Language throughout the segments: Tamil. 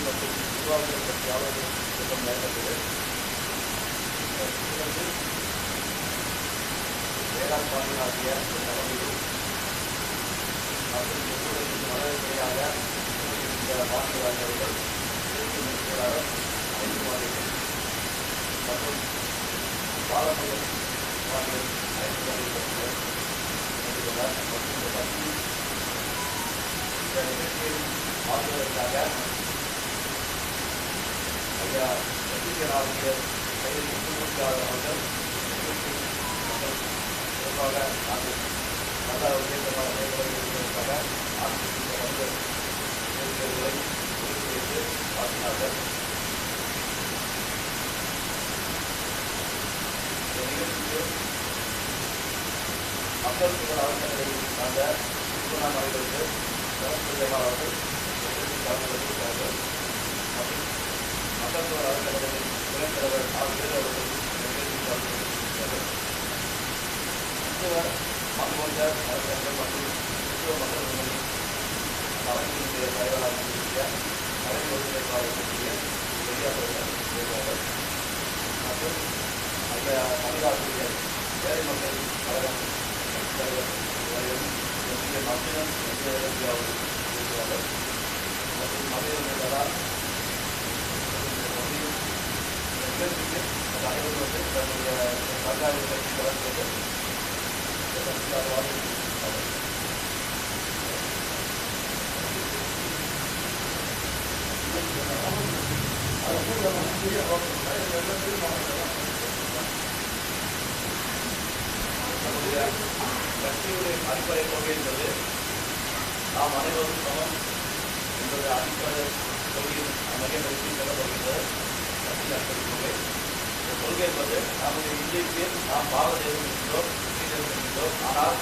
மற்றும் நிர்வாகங்கள் பற்றி ஆலோசனை கூட்டம் நடைபெற்றது இது தலைமையில் மற்றும் எப்பொழுது இந்த பாதுகாப்பவர்கள் தேசிய செயலாளர் மாநிலங்கள் மற்றும் பாரம்பரிய மாநில அனைத்து மாநிலங்கள் நடைபெறுகிறார் மற்றும் இந்த கட்சி ஆற்றுவதற்காக ஐயா ஆசிரியர் கையில் முத்துமூர்த்தியாளர் அவர்கள் சிறப்பாக நாங்கள் நல்ல ஒரு இயக்கமான ஆசிரியர் வந்து ஆற்றினார்கள் மக்கள் புகழ் அறக்கட்டளையை சார்ந்த விஸ்வநாத் அவர்களுக்கு சரஸ்வதியம்மா அவர்கள் நிகழ்ச்சி கலந்து கொண்டிருக்கிறார்கள் மற்றும் மக்கள் புகழ் அறக்கட்டளையின் துணைத் தலைவர் ஆசிரியர் அவர்கள் நிகழ்ச்சி கலந்து கொண்டிருக்கிறார்கள் கிறிஸ்தவர் மண்போன்ற அறக்கட்டளை மற்றும் கிறிஸ்தவ மக்கள் முன்னணி தலைமையினுடைய தலைவராக இருக்கக்கூடிய தலைமை ஒருங்கிணைப்பாளர் இருக்கக்கூடிய பெரியார்கள் இருக்கிறார்கள் மற்றும் ஐயா தமிழாசிரியர் ஏழை மக்கள் જે માટેનન્સ જે મારી અને દ્વારા Yeah. கட்சியுடைய அடிப்படை கொள்கை என்பது நாம் அனைவரும் சமம் என்பது அடிப்படை கொள்கையின் மையப்படுத்தி செல்லப்படுகின்றது கட்சி அடிப்படை கொள்கை இந்த கொள்கை என்பது நம்முடைய இந்தியக்கு நாம் பாரதேசம் தேசம் இருக்கின்றோம் இந்திய ஆனால்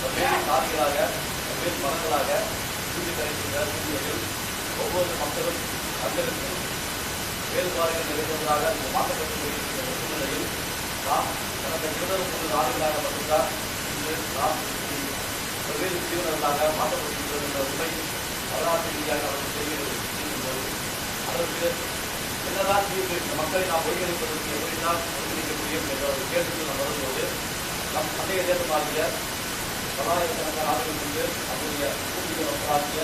பல்வேறு சாதிகளாக பல்வேறு மதங்களாக பிரிந்து கிடைக்கின்ற சூழ்நிலையில் ஒவ்வொரு மக்களும் தங்களுக்கு வேறுபாடுகள் இந்த மாற்றப்பட்டு கொண்டிருக்கின்ற சூழ்நிலையில் நாம் கடந்த இருபது மூன்று நாடுகளாக மட்டும்தான் இன்று நாம் பல்வேறு பிரிவினர்களாக மாற்றப்பட்டிருக்கிறது என்ற உண்மை வரலாற்று ரீதியாக அவர்கள் தெரிகிறது போது அதற்கு என்னதான் தீர்வு இந்த மக்களை நாம் ஒருங்கிணைப்பதற்கு எப்படிதான் ஒருங்கிணைக்க முடியும் என்ற ஒரு கேள்விக்கு நாம் வரும்போது நம் அன்றைய தேசமாகிய தொள்ளாயிரக்கணக்கான ஆண்டுகள் கொண்டு அவருடைய பூர்வீக மக்களாகிய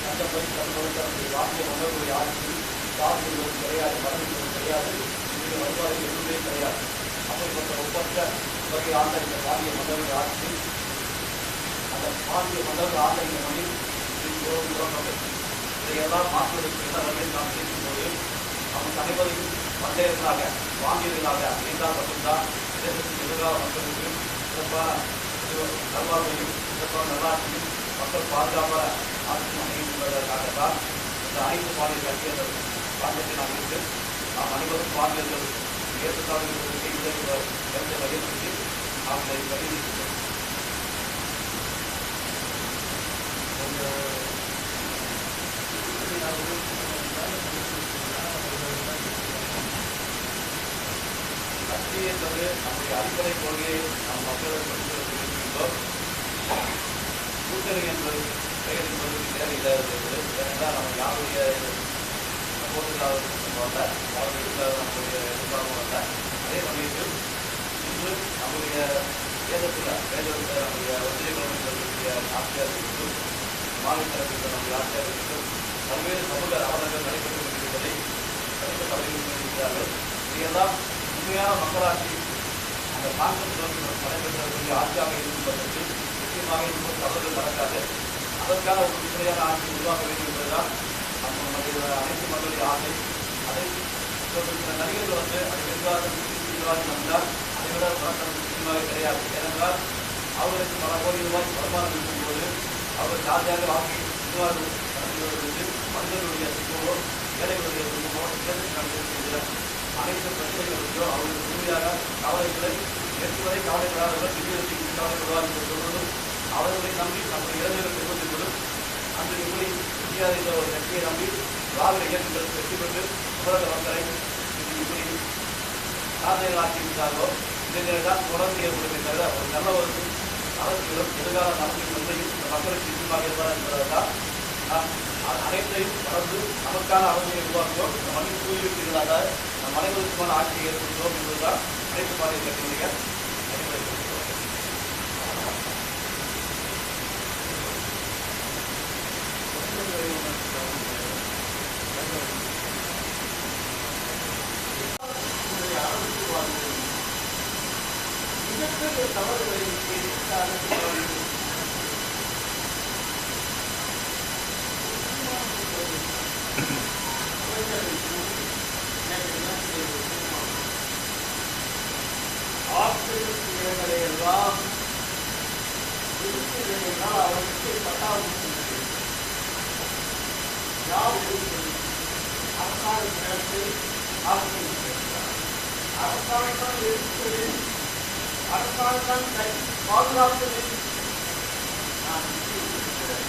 கண்டபடி கண்டபடி தன்னுடைய வாக்கிய மக்களுடைய ஆட்சி சாதி கிடையாது மதம் கிடையாது இன்றைய வருவாய் எதுவுமே கிடையாது அப்படிப்பட்ட ஒப்பற்ற வகை ஆண்ட இந்த பாண்டிய மன்னர்கள் ஆட்சி அந்த பாண்டிய மன்னர்கள் ஆண்ட இந்த மண்ணில் உருவாக்கப்பட்டது இதையெல்லாம் மாற்றுவதற்கு என்ன வகையில் நாம் பேசும்போது நமக்கு அனைவரையும் மண்டையர்களாக வாங்கியவர்களாக இருந்தால் மட்டும்தான் இதற்கு எதிராக மக்களுக்கு சிறப்பான நல்வாழ்வையும் சிறப்பான நல்லாட்சியும் மக்கள் பாதுகாப்பாக ஆட்சி அமையும் என்பதற்காகத்தான் இந்த அனைத்து மாநில கட்சி பாண்டியத்தை நான் நாம் இருக்கு நாம் அனைவரும் பாண்டியர்கள் ஏற்றுக்காக செய்கிற கருத்தை வலியுறுத்தி நாம் இதை பதிவிட்டிருக்கிறோம் கட்சி என்பது நம்முடைய அடிப்படை கொள்கையை நம் மக்களுக்கு இருக்கின்றோம் கூட்டணி என்பது பெயர் என்பது தேவையில்லாதது ஏனென்றால் நம்ம யாருடைய சப்போர்ட்டுக்காக அல்ல அவர்களுக்கு நம்முடைய எதிர்பார்ப்பு அல்ல அதே சமயத்தில் இன்று நம்முடைய வேதத்தில் வேதத்தில் நம்முடைய ஒன்றிய கவர்மெண்ட் ஆட்சியாக இருக்கட்டும் மாநிலத்தில் நம்முடைய ஆட்சியாக இருக்கட்டும் பல்வேறு சமூக அவலங்கள் நடைபெற்று கொண்டிருப்பதை தடுக்க தலைவர்கள் இதையெல்லாம் உண்மையான மக்களாட்சி அந்த காங்கிரஸ் நடைபெற்றக்கூடிய ஆட்சியாக இருப்பதற்கு நிச்சயமாக இன்னும் தவறுகள் நடக்காது அதற்கான ஒரு முறையான ஆட்சி உருவாக்க வேண்டும் என்பதுதான் நம்ம நம்முடைய அனைத்து மக்களுடைய ஆசை. அதை சில நடிகர்கள் வந்து அது நிர்வாகம் விவாதம் வந்தால் அதை விட புறக்கணம் நிச்சயமாக கிடையாது ஏனென்றால் அவர்களுக்கு பல கோடி ரூபாய் வருமானம் இருக்கும்போது அவர் ஜாதியாக வாங்கி நிர்வாகம் நடத்துவதற்கு மனிதர்களுடைய குடும்பமோ ஏழைகளுடைய குடும்பமோ தேசத்தில் நடத்திருக்கின்ற அனைத்து பிரச்சனைகளுக்கோ அவர்களுக்கு உறுதியாக கவலைகளை நேற்று கவலைப்படாதவர்கள் திடீர்னு கவலைப்படுவார் என்று சொல்வதும் அவர்களை நம்பி நம்முடைய இளைஞர்கள் நிர்பந்திப்பதும் அன்று எப்படி இந்தியாவில் ஒரு கட்சியை நம்பி திராவிட வெற்றி பெற்று உலக மக்களை இன்று இப்படி சாதனைகள் தொடர்ந்து ஏற்படுமே தவிர ஒரு நல்ல ஒரு அரசியலும் எதிர்கால நலத்தின் நன்மையும் இந்த மக்களுக்கு நிச்சயமாக இருப்பார் என்பதற்காக நாம் அனைத்தையும் மறந்து நமக்கான அரசியலை உருவாக்குவோம் இந்த மண்ணின் தூய்மைக்கு இல்லாத நம் அனைவருக்குமான ஆட்சியை ஏற்படுத்துவோம் என்பதுதான் அனைத்து பாதைய கட்டுகிறீர்கள் இருக்கிறால் அவருக்கு பட்டாளம் யாவது அரசாங்க நேரத்தை ஆசிரியர் அரசாங்கம் இருக்கிறது அரசாங்கம் கை பாதுகாப்பு நான் இருக்கிறேன்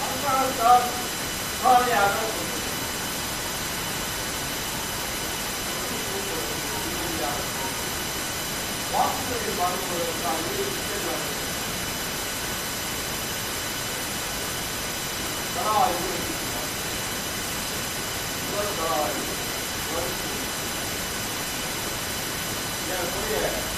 항상 선의하는 이런 소리에.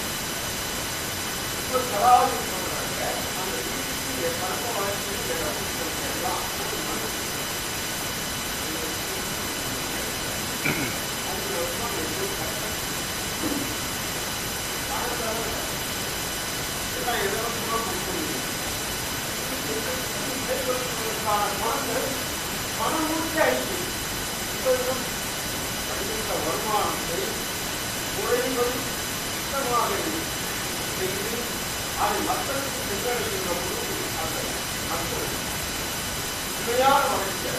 வருமானத்தை குறைகள் சுத்தமாக செய்து அதை மக்களுக்கு சென்றடைகின்ற பொழுது அந்த மக்கள் உண்மையான வளர்ச்சி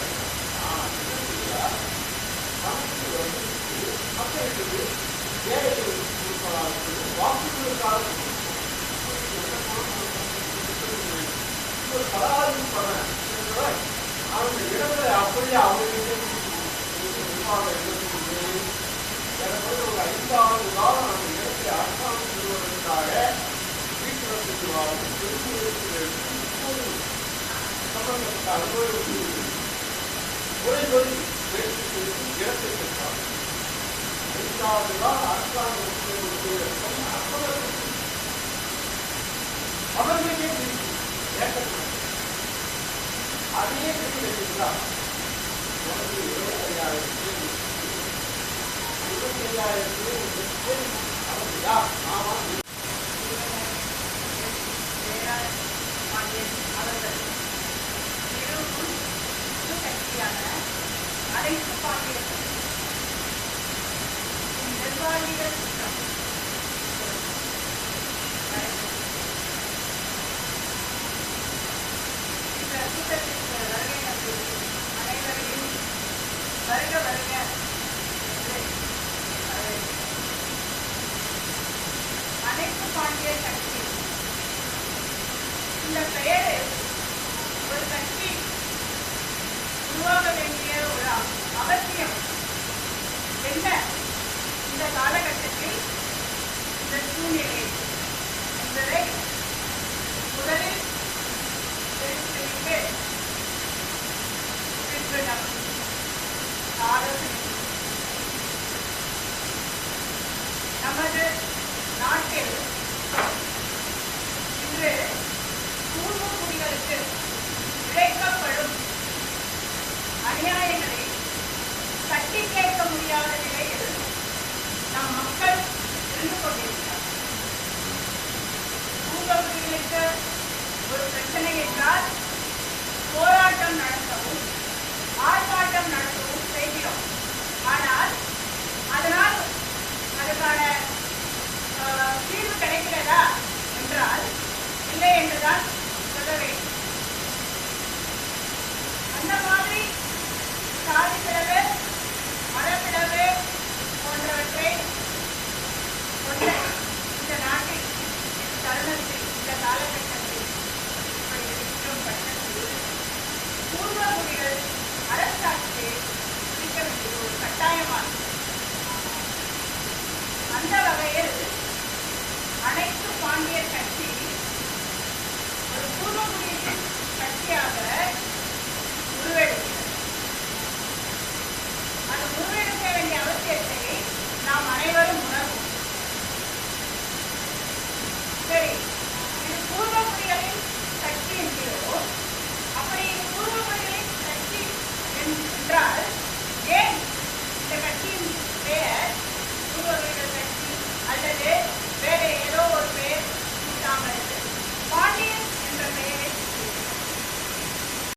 வந்து மக்களுக்கு ஏழைகளுக்கு கொடுப்பதாக வாக்குகளுக்காக ஒரு அந்த இடங்களை அப்படியே அவங்க நிர்வாக இடத்துக்கு எனக்கு ஒரு ஐந்தாவது காலம் அந்த இடத்தை அரசாங்கம் 아마 이 அனைத்து பாண்டியர்கள் நிர்வாகிகள் கூட்டம் opportunities in the next அவருடைய அரசாட்சியை குறிக்க வேண்டியது ஒரு கட்டாயமானது அந்த வகையில் அனைத்து பாண்டியர் கட்சி ஒரு பூர்வகுடியின் கட்சியாக உருவெடுக்கிறது. அது உருவெடுக்க வேண்டிய அவசியத்தை நாம் அனைவரும் உணர்வு